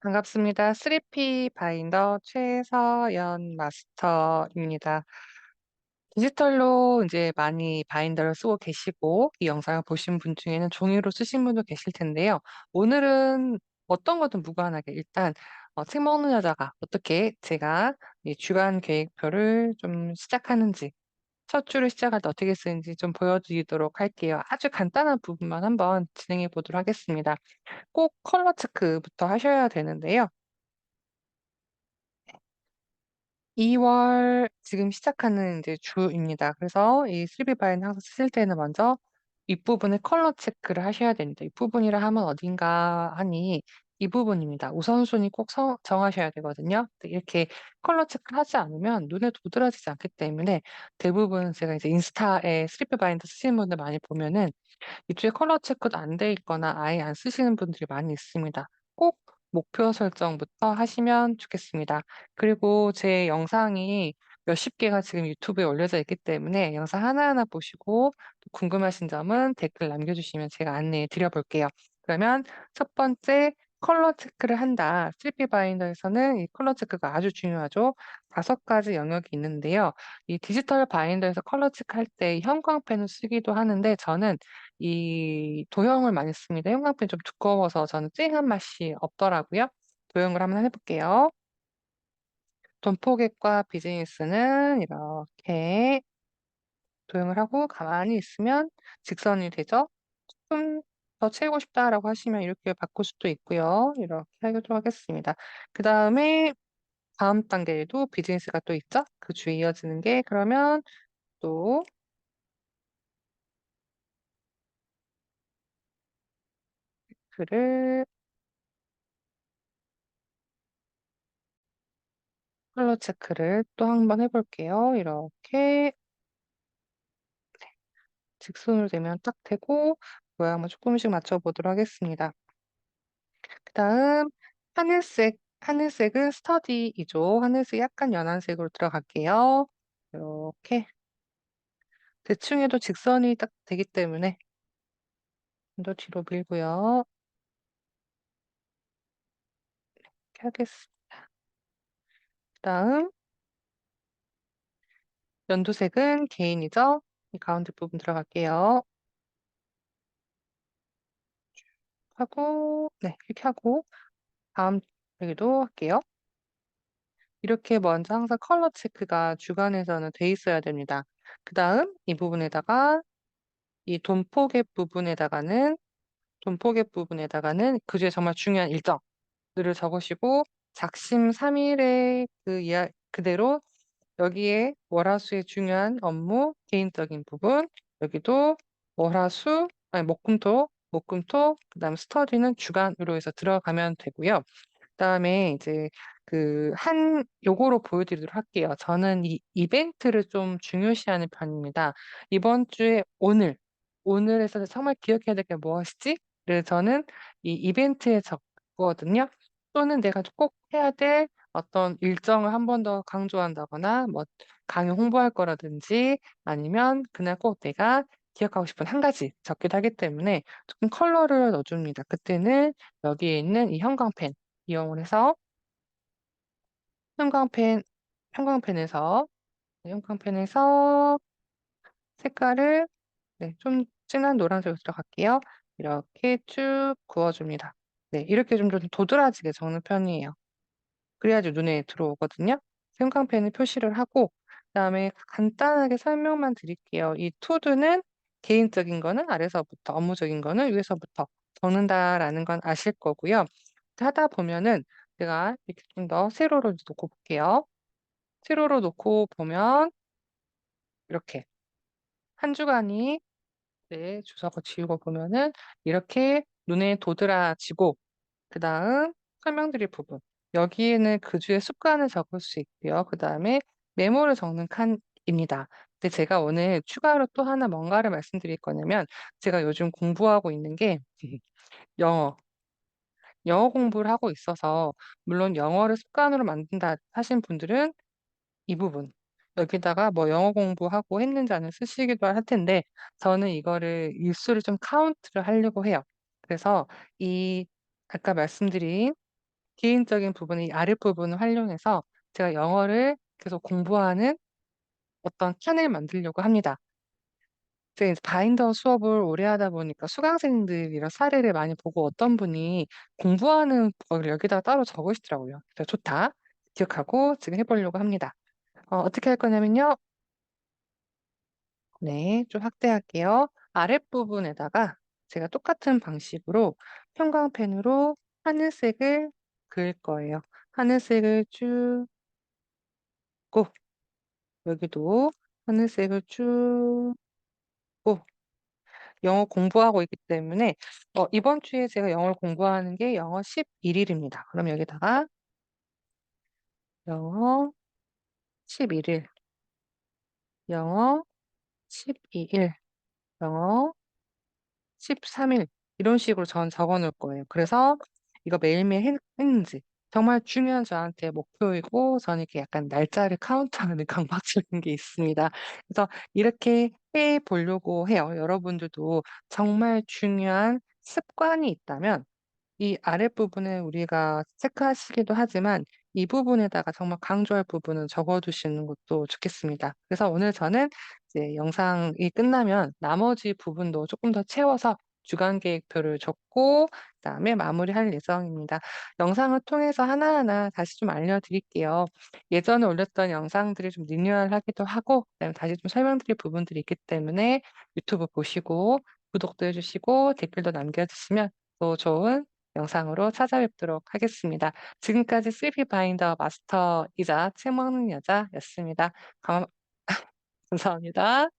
반갑습니다. 3P 바이더 최서연 마스터입니다. 디지털로 인제 많이 바인더를 쓰고 계시고 이 영상을 보신 분 중에는 종이로 쓰신 분도 계실 텐데요. 오늘은 어떤 거든 무관하게 일단 어 책 먹는 여자가 어떻게 제가 이 주간 계획표를 좀 시작하는지 첫 주를 시작할 때 어떻게 쓰는지 좀 보여드리도록 할게요. 아주 간단한 부분만 한번 진행해 보도록 하겠습니다. 꼭 컬러 체크부터 하셔야 되는데요. 2월 지금 시작하는 이제 주입니다. 그래서 이 바이는 항상 쓰실 때는 먼저 윗부분에 컬러 체크를 하셔야 됩니다. 윗부분이라 하면 어딘가 하니 이 부분입니다. 우선순위 꼭 서 정하셔야 되거든요. 이렇게 컬러 체크를 하지 않으면 눈에 도드라지지 않기 때문에 대부분 제가 이제 인스타에 슬립 바인더 쓰시는 분들 많이 보면은 이쪽에 컬러 체크도 안 돼 있거나 아예 안 쓰시는 분들이 많이 있습니다. 꼭 목표 설정부터 하시면 좋겠습니다. 그리고 제 영상이 몇십 개가 지금 유튜브에 올려져 있기 때문에 영상 하나하나 보시고 또 궁금하신 점은 댓글 남겨주시면 제가 안내해 드려 볼게요. 그러면 첫 번째 컬러 체크를 한다. 슬리피 바인더에서는 이 컬러 체크가 아주 중요하죠. 다섯 가지 영역이 있는데요. 이 디지털 바인더에서 컬러 체크할 때 형광펜을 쓰기도 하는데 저는 이 도형을 많이 씁니다. 형광펜이 좀 두꺼워서 저는 쨍한 맛이 없더라고요. 도형을 한번 해 볼게요. 돈포객과 비즈니스는 이렇게 도형을 하고 가만히 있으면 직선이 되죠. "좀 더 채우고 싶다."라고 하시면 이렇게 바꿀 수도 있고요. 이렇게 하도록 하겠습니다. 그 다음에 다음 단계에도 비즈니스가 또 있죠. 그 주에 이어지는 게 그러면 또 글을 컬러 체크를 또 한 번 해 볼게요. 이렇게 직선으로 되면 딱 되고 모양을 쪼끔씩 맞춰 보도록 하겠습니다. 그 다음 하늘색, 하늘색은 스터디이죠. 하늘색 약간 연한 색으로 들어갈게요. 요렇게 대충 해도 직선이 딱 되기 때문에 좀 더 뒤로 밀고요. 이렇게 하겠습니다. 그 다음 연두색은 개인이죠. 이 가운데 부분 들어갈게요. 하고 네 이렇게 하고 다음 여기도 할게요. 이렇게 먼저 항상 컬러 체크가 주간에서는 돼 있어야 됩니다. 그 다음 이 부분에다가 이 돈포개 부분에다가는 돈포개 부분에다가는 그 중에 정말 중요한 일정들을 적으시고 작심 삼 일의 그 이야 그대로 여기에 월화수의 중요한 업무, 개인적인 부분 여기도 월화수 아니 목금토, 목금토 그다음에 스터디는 주간으로 해서 들어가면 되고요. 그다음에 이제 그 한 요거로 보여드리도록 할게요. 저는 이 이벤트를 좀 중요시하는 편입니다. 이번 주에 오늘, 오늘에서 정말 기억해야 될 게 무엇이지?를 저는 이 이벤트에 적거든요. 또는 내가 꼭 해야 될 어떤 일정을 한 번 더 강조한다거나 뭐 강의 홍보할 거라든지 아니면 그날 꼭 내가 기억하고 싶은 한 가지 적기도 하기 때문에 조금 컬러를 넣어 줍니다. 그때는 여기에 있는 이 형광펜 이용을 해서 형광펜 형광펜에서 네 형광펜에서 색깔을 네 좀 진한 노란색으로 들어갈게요. 이렇게 쭉 그어 줍니다. 네 이렇게 좀 좀 도드라지게 적는 편이에요. 그래야지 눈에 들어오거든요. 형광펜을 표시를 하고 그다음에 간단하게 설명만 드릴게요. 이 투두는 개인적인 거는 아래서부터 업무적인 거는 위에서부터 적는다라는 건 아실 거고요. 하다 보면은 제가 이렇게 좀 더 세로로 놓고 볼게요. 세로로 놓고 보면 이렇게 한 주간이 네 주석을 지우고 보면은 이렇게 눈에 도드라지고 그 다음 설명드릴 부분 여기에는 그 주의 습관을 적을 수 있고요. 그 다음에 메모를 적는 칸입니다. 근데 제가 오늘 추가로 또 하나 뭔가를 말씀드릴 거냐면 제가 요즘 공부하고 있는 게 영어 영어 공부를 하고 있어서 물론 영어를 습관으로 만든다 하신 분들은 이 부분 여기다가 뭐 영어 공부하고 했는지 안 쓰시기도 할 텐데 저는 이거를 일수를 좀 카운트를 하려고 해요. 그래서 이 아까 말씀드린 개인적인 부분 이 아랫부분을 활용해서 제가 영어를 계속 공부하는 어떤 칸을 만들려고 합니다. 이제 바인더 수업을 오래 하다 보니까 수강생들이랑 사례를 많이 보고 어떤 분이 공부하는 거를 여기다가 따로 적으시더라고요. 그래서 '좋다.' 기억하고 지금 해 보려고 합니다. 어 어떻게 할 거냐면요. 네. 좀 확대할게요. 아랫부분에다가 제가 똑같은 방식으로 형광펜으로 하늘색을 그을 거예요. 하늘색을 쭉 고 여기도 하늘색을 쭉 고 영어 공부하고 있기 때문에 어 이번 주에 제가 영어를 공부하는 게 영어 11 일입니다. 그럼 여기다가 영어 11 일, 영어 12 일, 영어 13일 이런 식으로 전 적어 놓을 거예요. 그래서 이거 매일매일 했 했는지 정말 중요한 저한테 목표이고 저는 이렇게 약간 날짜를 카운트하는 강박증인 게 있습니다. 그래서 이렇게 해 보려고 해요. 여러분들도 정말 중요한 습관이 있다면 이 아랫부분에 우리가 체크하시기도 하지만 이 부분에다가 정말 강조할 부분은 적어 두시는 것도 좋겠습니다. 그래서 오늘 저는 이제 영상이 끝나면 나머지 부분도 쪼끔 더 채워서 주간 계획표를 적고 그 다음에 마무리할 예정입니다. 영상을 통해서 하나하나 다시 좀 알려 드릴게요. 예전에 올렸던 영상들이 좀 리뉴얼하기도 하고 그다음에 다시 좀 설명드릴 부분들이 있기 때문에 유튜브 보시고 구독도 해 주시고 댓글도 남겨 주시면 또 좋은 영상으로 찾아뵙도록 하겠습니다. 지금까지 슬피 바인더 마스터이자 책 먹는 여자였습니다. 감 감사합니다.